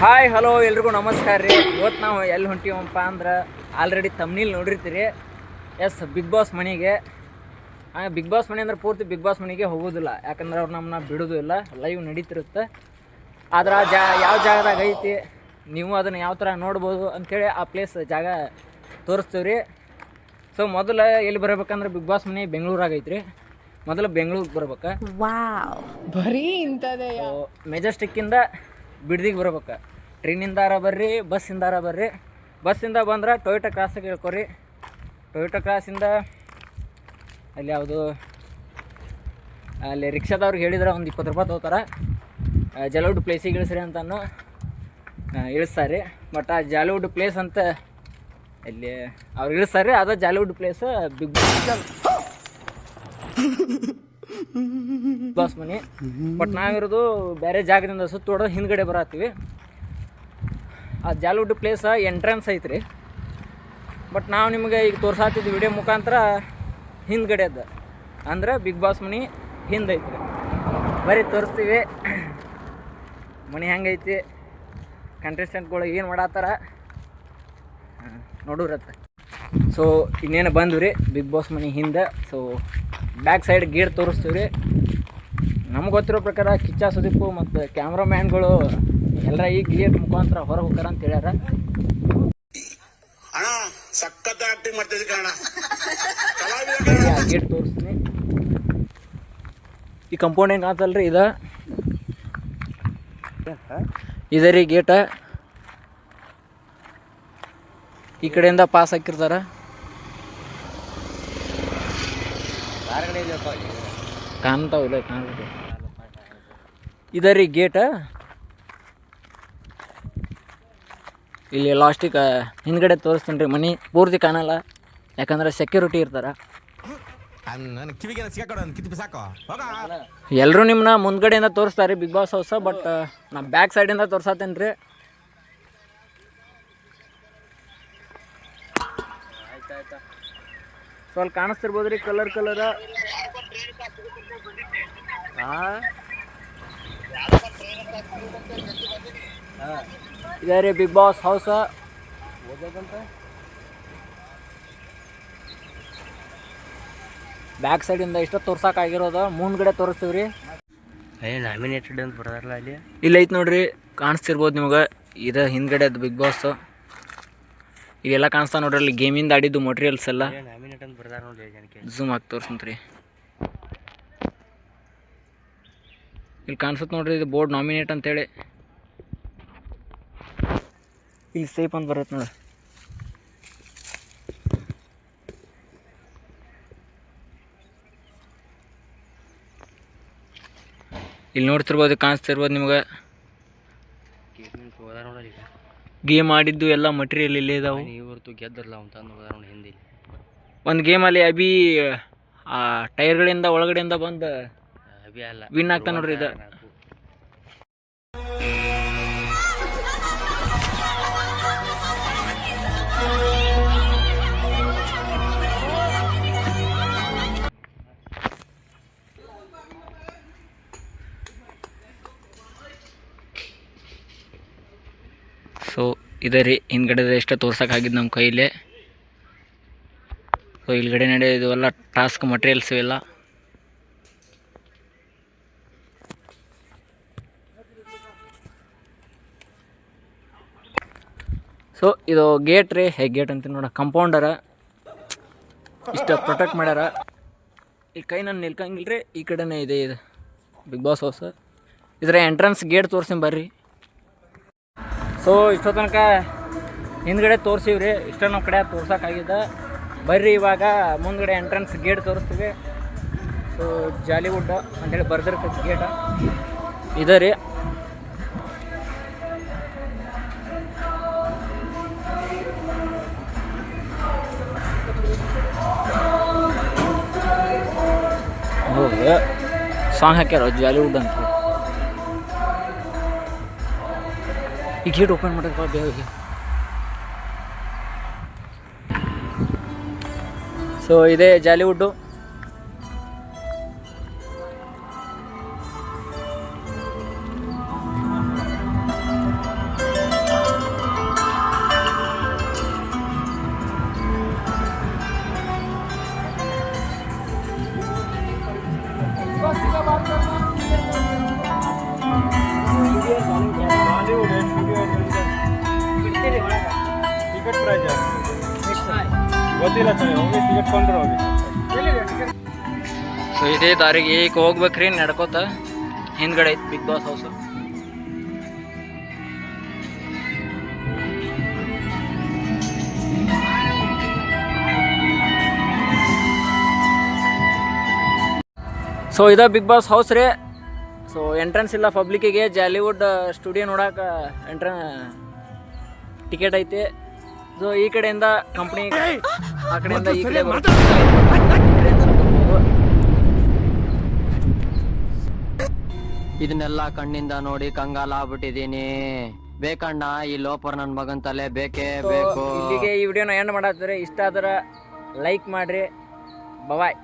Hi hello ಎಲ್ರಿಗೂ ನಮಸ್ಕಾರ ರೀ. ಇವತ್ತು ನಾವು ಎಲ್ಲಿ ಹೊಂಟೀವಪ್ಪ ಅಂದ್ರೆ ಆಲ್ರೆಡಿ ತಮ್ನಿಲ್ ನೋಡಿರ್ತೀರಿ. ಎಸ್ ಬಿಗ್ ಬಾಸ್ ಮನೆಗೆ. ಬಿಗ್ ಬಾಸ್ ಮನೆ ಅಂದ್ರೆ ಪೂರ್ತಿ ಬಿಗ್ ಬಾಸ್ ಮನೆಗೆ ಹೋಗೋದಿಲ್ಲ. ಯಾಕಂದ್ರೆ ಅವ್ರು ನಮ್ಮನ್ನ ಬಿಡೋದು ಇಲ್ಲ. ಲೈವ್ ನಡೀತಿರುತ್ತೆ. ಆದ್ರೆ ಆ ಜಾ ಯಾವ ಜಾಗದಾಗ ಐತಿ ನೀವು ಅದನ್ನು ಯಾವ ಥರ ನೋಡ್ಬೋದು ಅಂಥೇಳಿ ಆ ಪ್ಲೇಸ್ ಜಾಗ ತೋರಿಸ್ತೀವಿ ರೀ ಸೊ ಮೊದಲು ಎಲ್ಲಿ ಬರಬೇಕಂದ್ರೆ ಬಿಗ್ ಬಾಸ್ ಮನೆ ಬೆಂಗಳೂರಾಗ ಐತ್ರಿ. ಮೊದಲು ಬೆಂಗಳೂರಿಗೆ ಬರ್ಬೇಕು. ಬರೀ ಇಂಥದೇ ಮೆಜೆಸ್ಟಿಕ್ಕಿಂದ ಬಿಡ್ದಿಗೆ ಬರ್ಬೇಕು. ಟ್ರೈನಿಂದಾರ ಬರ್ರಿ ಬಸ್ಸಿಂದಾರ ಬರ್ರಿ. ಬಸ್ಸಿಂದ ಬಂದ್ರೆ ಟೊಯೋಟಾ ಕ್ರಾಸಿಗೆ ಇಳ್ಕೊರಿ ಟೊಯೋಟಾ ಕ್ರಾಸಿಂದ ಅಲ್ಲಿ ಯಾವುದು, ಅಲ್ಲಿ ರಿಕ್ಷಾದವ್ರಿಗೆ ಹೇಳಿದ್ರೆ ಒಂದು ಇಪ್ಪತ್ತು ರೂಪಾಯಿ ತೊಗೋತಾರೆ. ಜಲವುಡ್ ಪ್ಲೇಸಿಗೆ ಇಳಿಸ್ರಿ ಅಂತಾನು ಇಳಿಸ್ತಾರೆ. ಬಟ್ ಆ ಜಾಲಿವುಡ್ ಪ್ಲೇಸ್ ಅಂತ ಇಲ್ಲಿ ಅವ್ರು ಇಳಿಸ್ತಾರೆ. ಅದ ಜಾಲಿವುಡ್ ಪ್ಲೇಸ್ ಬಿಗ್ ಬಾಸ್ ಮನೆ. ಬಟ್ ನಾವಿರೋದು ಬೇರೆ ಜಾಗದಿಂದ ಸುತ್ತೋಡು ಹಿಂದ್ಗಡೆ ಬರತ್ತೀವಿ. ಆ ಜಾಲುಡ್ ಪ್ಲೇಸ್ ಎಂಟ್ರೆನ್ಸ್ ಐತ್ರಿ. ಬಟ್ ನಾವು ನಿಮಗೆ ಈಗ ತೋರ್ಸಾತಿದ್ದು ವಿಡಿಯೋ ಮುಖಾಂತರ ಹಿಂದ್ಗಡೆ ಅದ. ಅಂದ್ರೆ ಬಿಗ್ ಬಾಸ್ ಮನಿ ಹಿಂದೈತ್ರಿ ಬರೀ ತೋರಿಸ್ತೀವಿ. ಮನೆ ಹೆಂಗೈತಿ ಕಂಟೆಸ್ಟೆಂಟ್ಗಳು ಏನು ಮಾಡತ್ತಾರ? ನೋಡೋರತ್ತ ಸೊ ಇನ್ನೇನು ಬಂದ್ವಿ ರೀ? ಬಿಗ್ ಬಾಸ್ ಮನೆ ಹಿಂದೆ. ಸೊ ಬ್ಯಾಕ್ ಸೈಡ್ ಗೇಟ್ ತೋರಿಸ್ತೀವಿ ರೀ. ನಮ್ಗೆ ಗೊತ್ತಿರೋ ಪ್ರಕಾರ ಕಿಚ್ಚ ಸುದೀಪು ಮತ್ತು ಕ್ಯಾಮ್ರಾಮ್ಯಾನ್ಗಳು ಎಲ್ಲ ಈ ಗೇಟ್ ಮುಖಾಂತರ ಹೊರ ಹೋಗ್ತಾರ ಅಂತ ಹೇಳ್ಯಾರ. ಅಣ್ಣ ಸಖತ್ ಆಕ್ಟಿಂಗ್ ಮಾಡ್ತಿದ್ದೆ ಕಣ ಆ ಗೇಟ್ ತೋರಿಸ್ತೀನಿ. ಈ ಕಂಪೌಂಡ್ ಹೆಂಗೆ ಆತಲ್ರಿ ಇದ? ಇದೆ ರೀ ಗೇಟ. ಈ ಕಡೆಯಿಂದ ಪಾಸ್ ಹಾಕಿರ್ತಾರ. ಕಾಣ್ತಾವ ಇಲ್ಲ ಕಾಣ್ತದೆ ಇದೆ ರೀ ಗೇಟ? ಇಲ್ಲಿ ಲಾಸ್ಟಿಗೆ ಹಿಂದ್ಗಡೆ ತೋರಿಸ್ತೀನಿ ರೀ ಮನೆ. ಪೂರ್ತಿ ಕಾಣಲ್ಲ. ಯಾಕಂದ್ರೆ ಸೆಕ್ಯೂರಿಟಿ ಇರ್ತಾರ. ಎಲ್ಲರೂ ನಿಮ್ಮನ್ನ ಮುಂದ್ಗಡೆಯಿಂದ ತೋರಿಸ್ತಾರೆ ಬಿಗ್ ಬಾಸ್ ಹೌಸ ಬಟ್ ನಾ ಬ್ಯಾಕ್ ಸೈಡಿಂದ ತೋರ್ಸತ್ತೇನೆ ರೀ. ಸ್ವಲ್ಪ ಕಾಣಿಸ್ತಿರ್ಬೋದು ರೀ ಕಲರ್ ಕಲರ ಇದೆ ರೀ ಬಿಗ್ ಬಾಸ್ ಹೌಸ ಬ್ಯಾಕ್ ಸೈಡಿಂದ ಇಷ್ಟ ತೋರ್ಸಕ್ಕಾಗಿರೋದು ಮುಂದ್ಗಡೆ ತೋರಿಸ್ತೀವಿ ರೀ ಏ ನಾಮಿನೇಟೆಡ್ ಅಂತ ಬರ್ತಾರಲ್ಲ ಅಲ್ಲಿ. ಇಲ್ಲಿ ಐತೆ ನೋಡ್ರಿ ಕಾಣಿಸ್ತಿರ್ಬೋದು ನಿಮಗೆ. ಇದು ಹಿಂದ್ಗಡೆ ಅದು ಬಿಗ್ ಬಾಸ್ ಇಲ್ಲೆಲ್ಲ ಕಾಣಿಸ್ತಾ ನೋಡ್ರಿ ಅಲ್ಲಿ ಗೇಮಿಂದ ಆಡಿದ್ದು ಮಟೀರಿಯಲ್ಸ್ ಎಲ್ಲ. ಜೂಮ್ ನಾಮಿನೇಟ್ ಅಂತ ಬರ್ತಾರೆ ಝೂಮ್ ಹಾಕಿ ತೋರ್ಸಂತ್ರಿ. ಇಲ್ಲಿ ಕಾಣಿಸುತ್ತೆ ನೋಡ್ರಿ, ಇದು ಬೋರ್ಡ್ ನಾಮಿನೇಟ್ ಅಂತೇಳಿ. ಇಲ್ಲಿ ಸೇಫ್ ಅಂತ ಬರುತ್ತೆ ನೋಡಿ ಇಲ್ಲಿ ನೋಡ್ತಿರ್ಬೋದು, ಕಾಣಿಸ್ತಿರ್ಬೋದು ನಿಮಗೆ. ಗೇಮ್ ಆಡಿದ್ದು ಎಲ್ಲ ಮಟೀರಿಯಲ್ ಇಲ್ಲೇ ಇದಾವೆ. ಇವತ್ತು ಅಂತ ಹಿಂದಿ ಒಂದು ಗೇಮಲ್ಲಿ ಅಭಿ, ಆ ಟೈರ್ಗಳಿಂದ ಒಳಗಡೆಯಿಂದ ಬಂದು ವಿನ್ ಆಗ್ತಾ ನೋಡ್ರಿ ಇದು. ಸೊ ಇದೆ ರೀ ಹಿಂದ್ಗಡೆ ಎಷ್ಟೋ ತೋರ್ಸೋಕ್ಕಾಗಿದ್ದು ನಮ್ಮ ಕೈಲೇ. ಸೊ ಇಲ್ಗಡೆ ಇದು ಎಲ್ಲ ಟಾಸ್ಕ್ ಮಟೀರಿಯಲ್ಸ್ ಇವೆಲ್ಲ. ಸೊ ಇದು ಗೇಟ್ ರೀ. ಹೇ ಗೇಟ್ ಅಂತ ನೋಡ. ಕಂಪೌಂಡರ ಇಷ್ಟ ಪ್ರೊಟೆಕ್ಟ್ ಮಾಡ್ಯಾರ. ಈ ಕೈ ನಾನು ನಿಲ್ಕಂಗಿಲ್ಲ ರೀ ಈ ಕಡೆನೇ ಇದೆ ಇದು. ಬಿಗ್ ಬಾಸ್ ಹೌಸ್ ಇದರ ಎಂಟ್ರೆನ್ಸ್ ಗೇಟ್ ತೋರ್ಸಿ ಬರ್ರಿ. ಸೊ ಇಷ್ಟೋ ತನಕ ಹಿಂದ್ಗಡೆ ತೋರ್ಸಿವಿ ರೀ ಇಷ್ಟ ನಮ್ಮ ಕಡೆ ತೋರ್ಸೋಕ್ಕಾಗಿದ್ದ. ಬರ್ರಿ ಇವಾಗ, ಮುಂದ್ಗಡೆ ಎಂಟ್ರೆನ್ಸ್ ಗೇಟ್ ತೋರಿಸ್ತೀವಿ. ಸೊ ಜಾಲಿವುಡ್ ಅಂತೇಳಿ ಬರ್ದಿರ್ತೈತಿ ಗೇಟ ಇದೆ ರೀ. ಸಾಂಗ್ ಹಾಕ್ಯಾರ ಜಾಲಿವುಡ್ ಅಂತ ಈ ಗೇಟ್ ಓಪನ್ ಮಾಡಕ್ಕೆ ಬೇಗ ಸೊ ಇದೇ ಜಾಲಿವುಡ್ಡು ಗೊತ್ತಿಲ್ಲ ಸರ್ ಸೊ ಇದೇ ದಾರಿಗೆ ಈಗ ಹೋಗ್ಬೇಕ್ರಿ, ನಡ್ಕೋತ. ಹಿಂದ್ಗಡೆ ಐತಿ ಬಿಗ್ ಬಾಸ್ ಹೌಸ್ ಸೊ ಇದ ಬಿಗ್ ಬಾಸ್ ಹೌಸ್ ರೀ. ಸೊ ಎಂಟ್ರೆನ್ಸ್ ಇಲ್ಲ ಪಬ್ಲಿಕ್ಕಿಗೆ ಜಾಲಿವುಡ್ ಸ್ಟುಡಿಯೋ ನೋಡಕ್ಕೆ ಎಂಟ್ರ ಟಿಕೆಟ್ ಐತಿ. ಸೊ ಈ ಕಡೆಯಿಂದ ಕಂಪ್ನಿ ಆ ಕಡೆಯಿಂದ ಈ ಕಡೆ ಬರುತ್ತೆ. ಇದನ್ನೆಲ್ಲ ಕಣ್ಣಿಂದ ನೋಡಿ ಕಂಗಾಲ ಆಗ್ಬಿಟ್ಟಿದೀನಿ ಬೇಕಣ್ಣ ಈ ಲೋಪರ್ ನನ್ನ ಮಗನ್ ತಲೆ ಬೇಕೇ ಬೇಕು. ಇಲ್ಲಿಗೆ ಈ ವಿಡಿಯೋನ ಎಂಡ್ ಮಾಡತ್ತಾರೆ ಇಷ್ಟ ಆದ್ರೆ ಲೈಕ್ ಮಾಡ್ರಿ. ಬವಾಯ್